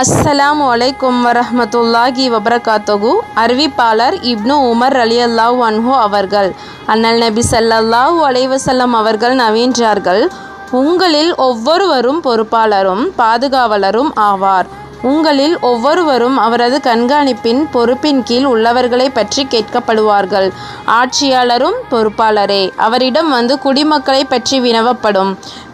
அஸ்ஸலாம் வலைக்கும் வரமத்துல்லாஹி வபரகாத்தகு அறிவிப்பாளர் இப்னு உமர் அலி அல்லாஹ் அன்ஹு அவர்கள். அண்ணல் நபி ஸல்லல்லாஹு அலைவசல்லம் அவர்கள் நவீன்றார்கள். உங்களில் ஒவ்வொருவரும் பொறுப்பாளரும் பாதுகாவலரும் ஆவார். உங்களில் ஒவ்வொருவரும் அவரது கண்காணிப்பின் பொறுப்பின் கீழ் உள்ளவர்களை பற்றி கேட்கப்படுவார்கள். ஆட்சியாளரும் பொறுப்பாளரே அவரிடம் வந்து குடிமக்களை பற்றி வினவப்படும்.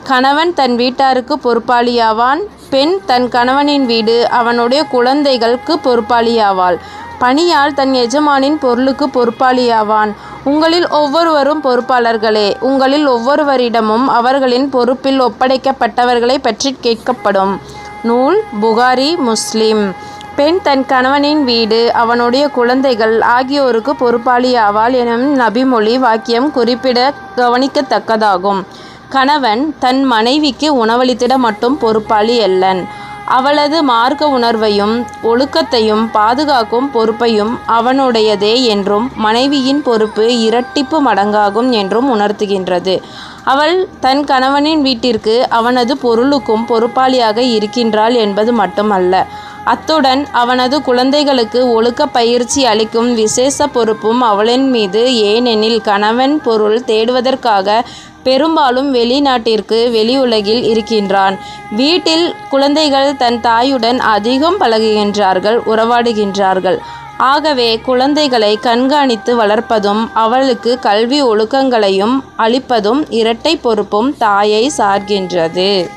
கணவன் தன் வீட்டாருக்கு பொறுப்பாளியாவான் பெண் தன் கணவனின் வீடு அவனுடைய குழந்தைகளுக்கு பொறுப்பாளியாவாள். பணியால் தன் எஜமானின் பொருளுக்கு பொறுப்பாளியாவான். உங்களில் ஒவ்வொருவரும் பொறுப்பாளர்களே உங்களில் ஒவ்வொருவரிடமும் அவர்களின் பொறுப்பில் ஒப்படைக்கப்பட்டவர்களை பற்றி கேட்கப்படும். நூல் புகாரி முஸ்லிம். பெண் தன் கணவனின் வீடு அவனுடைய குழந்தைகள் ஆகியோருக்கு பொறுப்பாளியாவாள் எனும் நபிமொழி வாக்கியம் குறிப்பிட கவனிக்கத்தக்கதாகும். கணவன் தன் மனைவிக்கு உணவளித்திட மட்டும் பொறுப்பாளி அல்லன். அவளது மார்க்க உணர்வையும் ஒழுக்கத்தையும் பாதுகாக்கும் பொறுப்பையும் அவனுடையதே என்றும் மனைவியின் பொறுப்பு இரட்டிப்பு மடங்காகும் என்றும் உணர்த்துகின்றது. அவள் தன் கணவனின் வீட்டிற்கு அவனது பொருளுக்கும் பொறுப்பாளியாக இருக்கின்றாள் என்பது மட்டுமல்ல. அத்துடன் அவனது குழந்தைகளுக்கு ஒழுக்க பயிற்சி அளிக்கும் விசேஷ பொறுப்பும் அவளின் மீது ஏனெனில் கணவன் பொருள் தேடுவதற்காக பெரும்பாலும் வெளிநாட்டிற்கு வெளியுலகில் இருக்கின்றான். வீட்டில் குழந்தைகள் தன் தாயுடன் அதிகம் பழகுகின்றார்கள் உறவாடுகின்றார்கள். ஆகவே குழந்தைகளை கண்காணித்து வளர்ப்பதும் அவளுக்கு கல்வி ஒழுக்கங்களையும் அளிப்பதும் இரட்டை பொறுப்பும் தாயை சார்கின்றது.